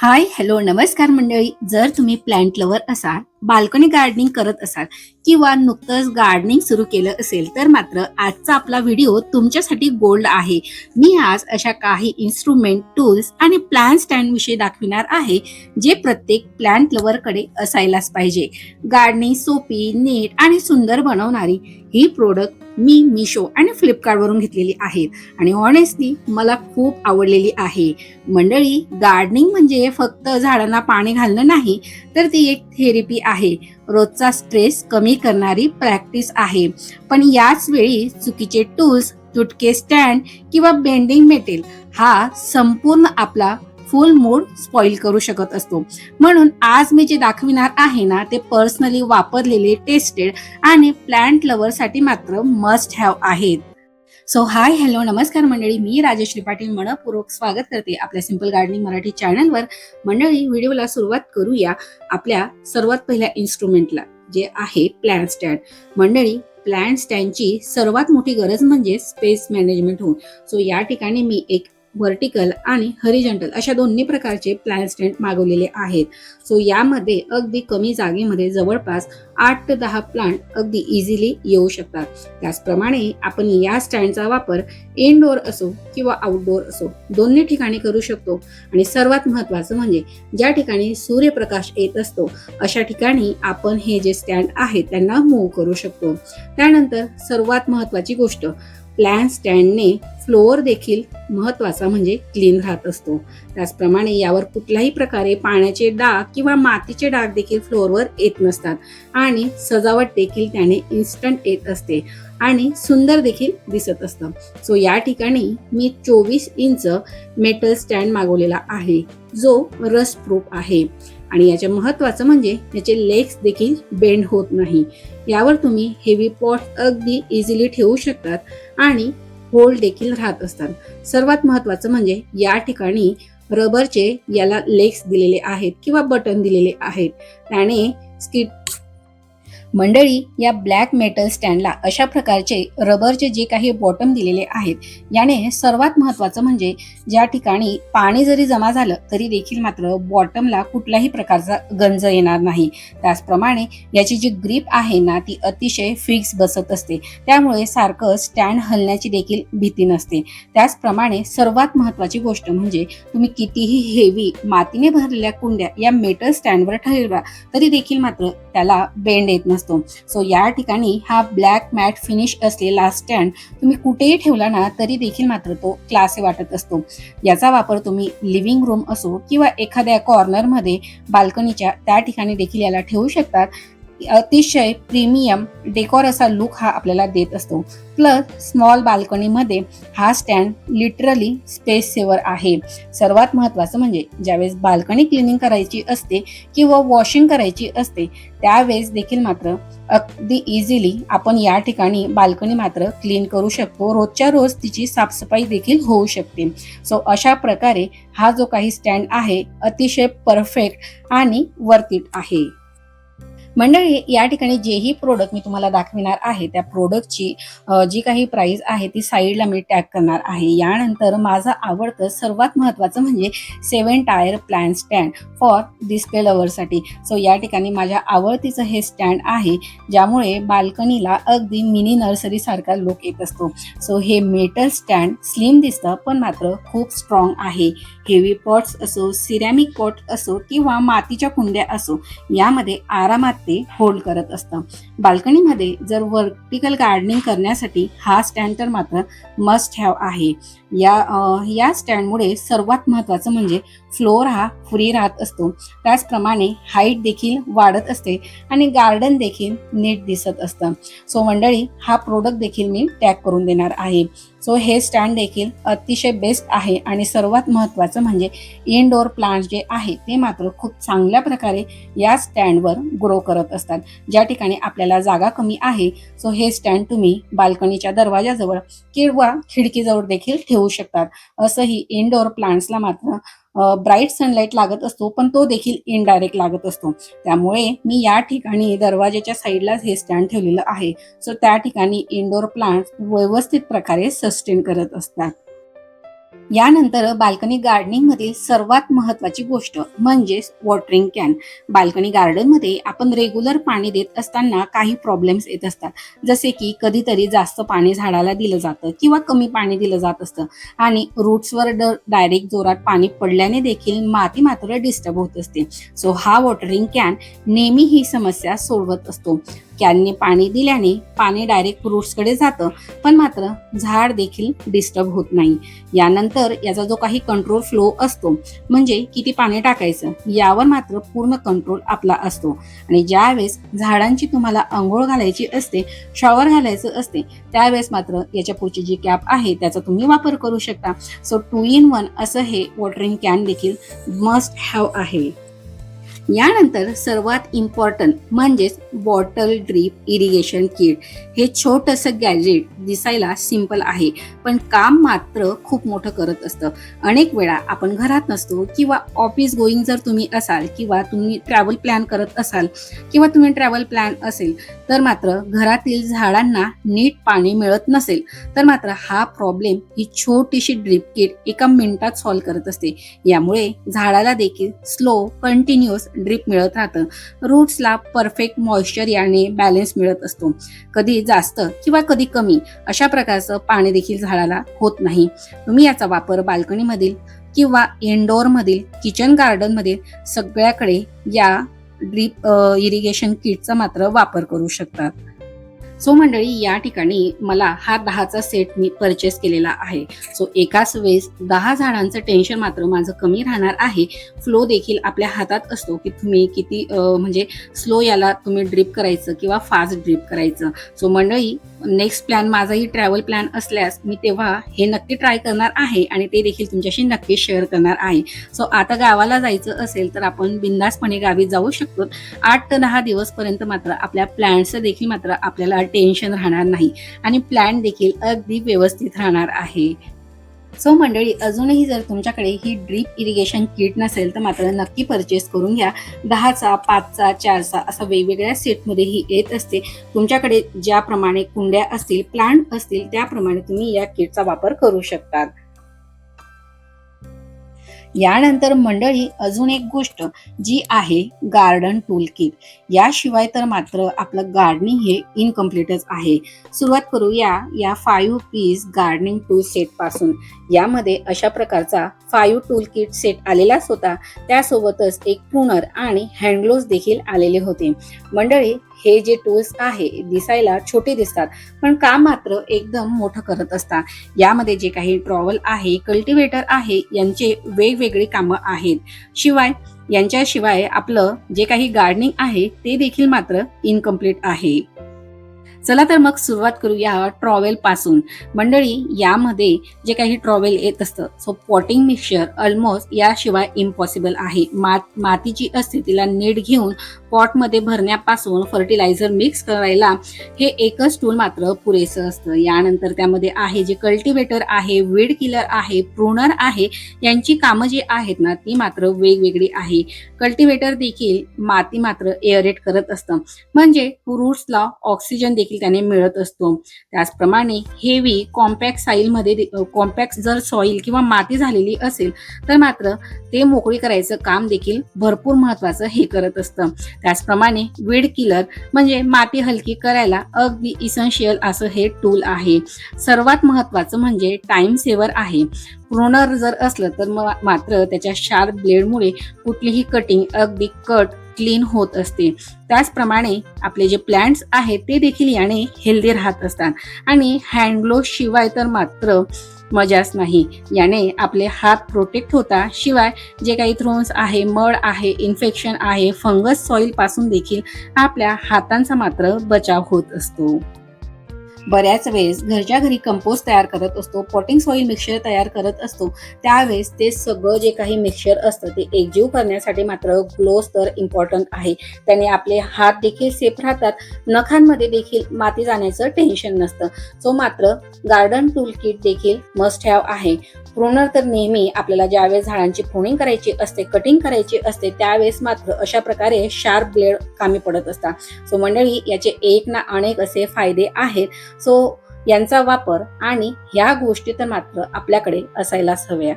हाय hello नमस्कार मंडळी. जर तुम्ही प्लांट लवर असाल बाल्कनी गार्डनिंग करत असाल किंवा नुकतंच गार्डनिंग सुरू केलं असेल तर मात्र आजचा आपला व्हिडिओ तुमच्यासाठी गोल्ड आहे. मी आज अशा काही इन्स्ट्रुमेंट टूल्स आणि प्लॅन स्टँड विषयी दाखविणार आहे जे प्रत्येक प्लांट लवरकडे असायलाच पाहिजे. गार्डनिंग सोपी नीट आणि सुंदर बनवणारी ही प्रोडक्ट मी मिशो आणि फ्लिपकार्टवरून घेतलेली आहेत. आणि ऑनेस्टली मला खूप आवडलेली आहे. मंडळी गार्डनिंग म्हणजे फक्त झाडांना पाणी घालणं नाही तर ती एक थेरपी आहे. रोजचा स्ट्रेस कमी करणारी प्रॅक्टिस आहे. पण याच वेळी चुकीचे टूल्स तुटके स्टँड किंवा बेंडिंग मेटेल हा संपूर्ण आपला फुल मूड स्पॉइल करू शकत असतो. म्हणून आज मी जे दाखविणार आहे ना ते पर्सनली वापरलेले टेस्टेड आणि प्लांट लवर साठी मात्र मस्ट हॅव आहेत. सो हाय हॅलो नमस्कार मंडळी. मी राजेश पाटील मनपूर्वक स्वागत करते आपल्या सिंपल गार्डनिंग मराठी चॅनलवर मंडळी व्हिडिओला सुरुवात करूया आपल्या सर्वात पहिल्या इन्स्ट्रुमेंटला जे आहे प्लॅन स्टँड मंडळी प्लॅन स्टँडची सर्वात मोठी गरज म्हणजे स्पेस मॅनेजमेंट होऊन सो या ठिकाणी मी एक व्हर्टिकल आणि हरिजंटल अशा दोन्ही प्रकारचे प्लॅन स्टँड मागवलेले आहेत. सो यामध्ये अगदी कमी जागेमध्ये जवळपास आठ ते दहा प्लांट अगदी इझिली येऊ शकतात. त्याचप्रमाणे आपण या स्टँडचा वापर इनडोअर असो किंवा आउटडोअर असो दोन्ही ठिकाणी करू शकतो. आणि सर्वात महत्त्वाचं म्हणजे ज्या ठिकाणी सूर्यप्रकाश येत असतो अशा ठिकाणी आपण हे जे स्टँड आहेत त्यांना मूव्ह करू शकतो. त्यानंतर सर्वात महत्त्वाची गोष्ट प्लॅन स्टँडने फ्लोअर देखील महत्त्वाचा म्हणजे क्लीन राहत असतो. त्याचप्रमाणे यावर कुठल्याही प्रकारे पाण्याचे डाग किंवा मातीचे डाग देखील फ्लोअरवर येत नसतात. आणि सजावट देखील त्याने इन्स्टंट येत असते आणि सुंदर देखील दिसत असतं. सो या ठिकाणी मी चोवीस इंच मेटल स्टँड मागवलेला आहे. जो रस्ट प्रूफ आहे. आणि याचे महत्वाचं म्हणजे याचे लेग्स देखील बेंड होत नाही. यावर तुम्ही हेवी पॉट अगदी इझिली ठेवू शकतात आणि होल्ड देखील राहत असतात. सर्वात महत्वाचं म्हणजे या ठिकाणी रबरचे याला लेग्स दिलेले आहेत किंवा बटन दिलेले आहेत. त्याने स्किट मंडळी या ब्लॅक मेटल स्टँडला अशा प्रकारचे रबरचे जे काही बॉटम दिलेले आहेत याने सर्वात महत्वाचं म्हणजे ज्या ठिकाणी पाणी जरी जमा झालं तरी देखील मात्र बॉटमला कुठल्याही प्रकारचा गंज येणार नाही. त्याचप्रमाणे याची जी ग्रीप आहे ना ती अतिशय फिक्स बसत असते. त्यामुळे सारखं स्टँड हलण्याची देखील भीती नसते. त्याचप्रमाणे सर्वात महत्वाची गोष्ट म्हणजे तुम्ही कितीही हेवी मातीने भरलेल्या कुंड्या या मेटल स्टँडवर ठेवा तरी देखील मात्र त्याला बेंड येत नसते. सो या ठिकाणी हा ब्लॅक मॅट फिनिश असलेला स्टँड तुम्ही कुठेही ठेवला ना तरी देखील मात्र तो क्लासी वाटत असतो. याचा वापर तुम्ही लिव्हिंग रूम असो किंवा एखाद्या कॉर्नरमध्ये बाल्कनीच्या त्या ठिकाणी देखील याला ठेवू शकतात. अतिशय प्रीमियम डेकोर असा लुक हा आपल्याला देत असतो. प्लस स्मॉल बाल्कनीमध्ये हा स्टँड लिटरली स्पेस सेवर आहे. सर्वात महत्त्वाचं म्हणजे ज्यावेळेस बाल्कनी क्लिनिंग करायची असते किंवा वॉशिंग करायची असते त्यावेळेस देखील मात्र अगदी इझिली आपण या ठिकाणी बाल्कनी मात्र क्लीन करू शकतो. रोजच्या रोज तिची साफसफाई देखील होऊ शकते. सो अशा प्रकारे हा जो काही स्टँड आहे अतिशय परफेक्ट आणि वर्थिट आहे. मंडळी या ठिकाणी जेही प्रोडक्ट मी तुम्हाला दाखविणार आहे त्या प्रोडक्टची जी काही प्राइस आहे ती साईडला मी टॅग करणार आहे. यानंतर माझं आवडतं सर्वात महत्त्वाचं म्हणजे seven tier plant stand for display लवरसाठी so या ठिकाणी माझ्या आवडतीचं हे स्टँड आहे ज्यामुळे बाल्कनीला अगदी मिनी नर्सरी सारखा लुक येत असतो. सो हे मेटल स्टँड स्लिम दिसतं पण मात्र खूप स्ट्रॉंग आहे. हेवी पॉट्स असो सिरॅमिक पॉट असो किंवा मातीच्या कुंड्या असो यामध्ये आरामात ते होल्ड करत असतं. बाल्कनीमध्ये जर वर्टिकल गार्डनिंग करण्यासाठी हा स्टँड तर मात्र मस्ट हॅव आहे. या या स्टँडमुळे सर्वात महत्त्वाचं म्हणजे फ्लोअर हा फ्री राहत असतो. त्याचप्रमाणे हाईट देखील वाढत असते आणि गार्डन देखील नीट दिसत असतं. सो मंडळी हा प्रोडक्ट देखील मी टॅग करून देणार आहे. सो हे स्टँड देखील अतिशय बेस्ट आहे आणि सर्वात महत्त्वाचं म्हणजे इनडोअर प्लांट्स जे आहे ते मात्र खूप चांगल्या प्रकारे या स्टँडवर ग्रो करत असतात. ज्या ठिकाणी आपल्याला जागा कमी आहे सो हे स्टँड तुम्ही बाल्कनीच्या दरवाजाजवळ किंवा खिडकीजवळ देखील ठेवू शकतात. असंही इनडोअर प्लांट्सला मात्र ब्राईट सनलाईट लागत असतो पण तो देखील इनडायरेक्ट लागत असतो. त्यामुळे मी या ठिकाणी दरवाजाच्या साईडलाच हे स्टँड ठेवलेलं आहे. सो त्या ठिकाणी इनडोअर प्लांट्स व्यवस्थित प्रकारे सस्टेन करत असतात. यानंतर बाल्कनी गार्डनिंग मधील सर्वात महत्वाची गोष्ट म्हणजेच वॉटरिंग कॅन. बाल्कनी गार्डनमध्ये आपण रेग्युलर पाणी देत असताना काही प्रॉब्लेम्स येत असतात. जसे की कधीतरी जास्त पाणी झाडाला दिलं जातं किंवा कमी पाणी दिलं जात असतं. आणि रूट्सवर डायरेक्ट जोरात पाणी पडल्याने देखील माती मात्र डिस्टर्ब होत असते. सो हा वॉटरिंग कॅन नेहमी ही समस्या सोडवत असतो. कॅनने पाणी दिल्याने पाणी डायरेक्ट रूट्सकडे जातं पण मात्र झाड देखील डिस्टर्ब होत नाही. यानंतर याचा जो काही कंट्रोल फ्लो असतो म्हणजे किती पाणी टाकायचं यावर मात्र पूर्ण कंट्रोल आपला असतो. आणि ज्यावेळेस झाडांची तुम्हाला आंघोळ घालायची असते शॉवर घालायचं असते त्यावेळेस मात्र याच्या पुढची जी कॅप आहे त्याचा तुम्ही वापर करू शकता. सो टू इन वन असं हे वॉटरिंग कॅन देखील मस्ट हॅव आहे. यानंतर सर्वात इम्पॉर्टंट म्हणजेच बॉटल ड्रीप इरिगेशन किट हे छोटंसं गॅजेट दिसायला सिंपल आहे पण काम मात्र खूप मोठं करत असतं. अनेक वेळा आपण घरात नसतो किंवा ऑफिस गोईंग जर तुम्ही असाल किंवा तुम्ही ट्रॅव्हल प्लॅन करत असाल किंवा तुम्ही ट्रॅव्हल प्लॅन असेल तर मात्र घरातील झाडांना नीट पाणी मिळत नसेल तर मात्र हा प्रॉब्लेम ही छोटीशी ड्रीप किट एका मिनिटात सॉल्व्ह करत असते. यामुळे झाडाला देखील स्लो कंटिन्युअस ड्रीप मिळत राहतं. रूट्सला परफेक्ट मॉइश्चर याने बॅलन्स मिळत असतो. कधी जास्त किंवा कधी कमी अशा प्रकारचं पाणी देखील झाडाला होत नाही. तुम्ही याचा वापर बाल्कनीमधील किंवा इनडोअरमधील किचन गार्डनमधील सगळ्याकडे या ड्रीप इरिगेशन किटचा मात्र वापर करू शकतात. सो मंडळी या ठिकाणी मला हा दहाचा सेट मी परचेस केलेला आहे. सो एकाच वेळेस दहा झाडांचं टेन्शन मात्र माझं कमी राहणार आहे. फ्लो देखील आपल्या हातात असतो की तुम्ही किती म्हणजे स्लो याला तुम्ही ड्रिप करायचं किंवा फास्ट ड्रिप करायचं. सो मंडळी नेक्स्ट प्लॅन माझाही ट्रॅव्हल प्लॅन असल्यास मी तेव्हा हे नक्की ट्राय करणार आहे आणि ते देखील तुमच्याशी नक्की शेअर करणार आहे. सो आता गावाला जायचं असेल तर आपण बिंदासपणे गावी जाऊ शकतो. आठ ते दहा दिवसपर्यंत मात्र आपल्या प्लॅन्सचं देखील मात्र आपल्याला टेन्शन राहणार नाही. आणि प्लॅन देखील अगदी व्यवस्थित राहणार आहे. सो मंडळी अजूनही जर तुमच्याकडे ही ड्रीप इरिगेशन किट नसेल तर मात्र नक्की परचेस करून घ्या. दहाचा पाचचा चारचा असा वेगवेगळ्या सेटमध्ये ही येत असते. तुमच्याकडे ज्याप्रमाणे कुंड्या असतील प्लांट असतील त्याप्रमाणे तुम्ही या किटचा वापर करू शकतात. यानंतर मंडळी अजून एक गोष्ट जी आहे गार्डन टूल किट याशिवाय तर मात्र आपलं गार्डनिंग हे इनकम्प्लीटच आहे. सुरुवात करूया या फायू पीस गार्डनिंग टूल सेटपासून. यामध्ये अशा प्रकारचा फायू टूल किट सेट आलेलाच होता. त्यासोबतच एक प्रुनर आणि हँडग्लोव्स देखील आलेले होते. मंडळी हे जे टूल्स आहे दिसायला छोटे दिसतात पण काम मात्र एकदम मोठं करत असतात. यामध्ये जे काही ट्रॉवल आहे कल्टिवेटर आहे यांचे वेगवेगळी कामं आहेत. शिवाय यांच्याशिवाय आपलं जे काही गार्डनिंग आहे ते देखील मात्र इनकम्प्लीट आहे. चला तर मग सुरुवात करूया ट्रॉवेल पासून. मंडळी यामध्ये जे काही ट्रॉवेल येत असतं सो पॉटिंग मिक्सचर ऑलमोस्ट याशिवाय इम्पॉसिबल आहे. मात मातीची असते तिला नीट घेऊन पॉटमध्ये भरण्यापासून फर्टिलायझर मिक्स करायला हे एकच टूल मात्र पुरेसं असतं. यानंतर त्यामध्ये आहे जे कल्टिवेटर आहे वीड किलर आहे प्रुनर आहे यांची कामं जी आहेत ना ती मात्र वेगवेगळी आहे. कल्टिवेटर देखील माती मात्र एअरेट करत असतं. म्हणजे रूट्सला ऑक्सिजन देखील देखील त्याने मिळत असतो. त्याचप्रमाणे हेवी कॉम्पॅक्ट साईलमध्ये कॉम्पॅक्ट जर सॉईल किंवा माती झालेली असेल तर मात्र ते मोकळी करायचं काम देखील भरपूर महत्वाचं हे करत असतं. त्याचप्रमाणे वेड किलर म्हणजे माती हलकी करायला अगदी इसेन्शियल असं हे टूल आहे. सर्वात महत्वाचं म्हणजे टाइम सेवर आहे. प्रोनर जर असलं तर मात्र त्याच्या शार्प ब्लेडमुळे कुठलीही कटिंग अगदी कट क्लीन होत असते. त्याचप्रमाणे आपले जे प्लॅन्ट्स आहेत ते देखील याने हेल्दी राहत असतात. आणि हँडग्लोव शिवाय तर मात्र मजाच नाही. याने आपले हात प्रोटेक्ट होता. शिवाय जे काही थ्रोन्स आहे मड आहे इन्फेक्शन आहे फंगस सॉइलपासून देखील आपल्या हातांचा मात्र बचाव होत असतो. बऱ्याच वेळेस घरच्या घरी कंपोस्ट तयार करत असतो पॉटिंग सॉइल मिक्सचर तयार करत असतो त्यावेळेस ते सगळं जे काही मिक्सचर असतं ते एकजीव करण्यासाठी मात्र ग्लोव्स तर इम्पॉर्टंट आहे. त्याने आपले हात देखील सेफ राहतात नखांमध्ये देखील माती जाण्याचं टेन्शन नसतं. सो मात्र गार्डन टूल किट देखील मस्ट हॅव आहे. प्रोनर तर नेहमी आपल्याला ज्यावेळेस झाडांची प्रोनिंग करायची असते कटिंग करायची असते त्यावेळेस मात्र अशा प्रकारे शार्प ब्लेड कामी पडत असतात. सो मंडळी याचे एक ना अनेक असे फायदे आहेत. सो यांचा वापर आणि ह्या गोष्टी तर मात्र आपल्याकडे असायलाच हव्या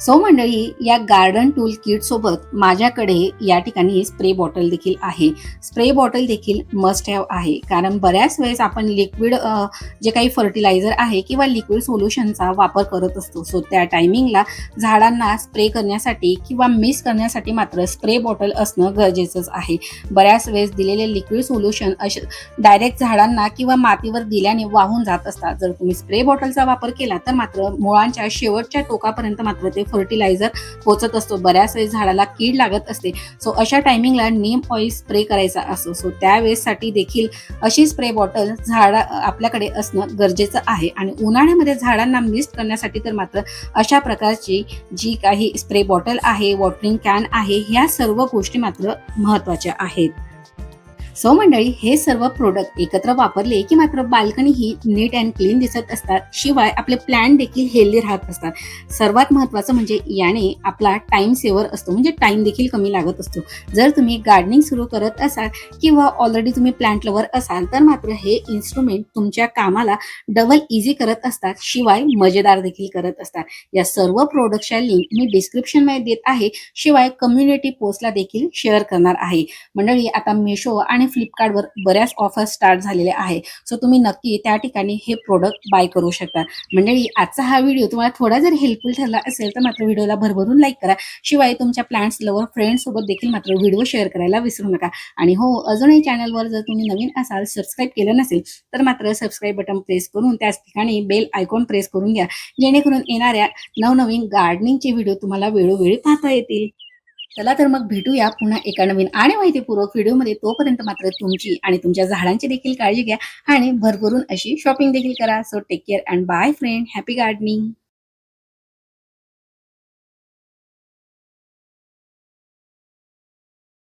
सो मंडळी या गार्डन टूल किट सोबत माझ्याकडे या ठिकाणी स्प्रे बॉटल देखील आहे. स्प्रे बॉटल देखील मस्ट हॅव आहे. कारण बऱ्याच वेळेस आपण लिक्विड जे काही फर्टिलायझर आहे किंवा लिक्विड सोल्युशनचा वापर करत असतो. सो त्या टायमिंगला झाडांना स्प्रे करण्यासाठी किंवा मिस करण्यासाठी मात्र स्प्रे बॉटल असणं गरजेचंच आहे. बऱ्याच वेळेस दिलेले लिक्विड सोल्युशन असे डायरेक्ट झाडांना किंवा मातीवर दिल्याने वाहून जात असतात. जर तुम्ही स्प्रे बॉटलचा वापर केला तर मात्र मुळांच्या शेवटच्या टोकापर्यंत मात्र ते फर्टिलायझर पोचत असतो. बऱ्याच वेळेस झाडाला कीड लागत असते. सो अशा टायमिंगला नीम ऑइल स्प्रे करायचा असतो सो त्यावेळेसाठी देखील अशी स्प्रे बॉटल झाडा आपल्याकडे असणं गरजेचं आहे. आणि उन्हाळ्यामध्ये झाडांना मिस्ट करण्यासाठी तर मात्र अशा प्रकारची जी काही स्प्रे बॉटल आहे वॉटरिंग कॅन आहे ह्या सर्व गोष्टी मात्र महत्त्वाच्या आहेत. सो मंडळी हे सर्व प्रोडक्ट एकत्र वापरले की मात्र बाल्कनी ही नीट अँड क्लीन दिसत असतात. शिवाय आपले प्लॅन देखील हेल्दी राहत असतात. सर्वात महत्वाचं म्हणजे याने आपला टाइम सेवर असतो. म्हणजे टाइम देखील कमी लागत असतो. जर तुम्ही गार्डनिंग सुरू करत असाल किंवा ऑलरेडी तुम्ही प्लांट लवर असाल तर मात्र हे इन्स्ट्रुमेंट तुमच्या कामाला डबल इझी करत असतात. शिवाय मजेदार देखील करत असतात. या सर्व प्रोडक्टच्या लिंक मी डिस्क्रिप्शनमध्ये देत आहे. शिवाय कम्युनिटी पोस्टला देखील शेअर करणार आहे. मंडळी आता मेशो आणि फ्लिपकार्टवर बऱ्याच ऑफर स्टार्ट झालेल्या आहे. सो तुम्ही नक्की त्या ठिकाणी हे प्रोडक्ट बाय करू शकता. मंडळी आजचा हा व्हिडिओ तुम्हाला थोडा जर हेल्पफुल ठरला असेल तर मात्र व्हिडिओला भरभरून लाईक करा. शिवाय तुमच्या प्लॅन्स लवर फ्रेंड्ससोबत देखील मात्र व्हिडिओ शेअर करायला विसरू नका. आणि हो अजूनही चॅनलवर जर तुम्ही नवीन असाल सबस्क्राईब केलं नसेल तर मात्र सबस्क्राईब बटन प्रेस करून त्याच ठिकाणी बेल आयकॉन प्रेस करून घ्या. जेणेकरून येणाऱ्या नवनवीन गार्डनिंगचे व्हिडिओ तुम्हाला वेळोवेळी पाहता येतील. चला तर मग भेटूया पुन्हा एका नवीन आणि माहितीपूर्वक व्हिडिओमध्ये. तोपर्यंत मात्र तुमची आणि तुमच्या झाडांची देखील काळजी घ्या आणि भरभरून अशी शॉपिंग देखील करा. So take care and bye friend happy gardening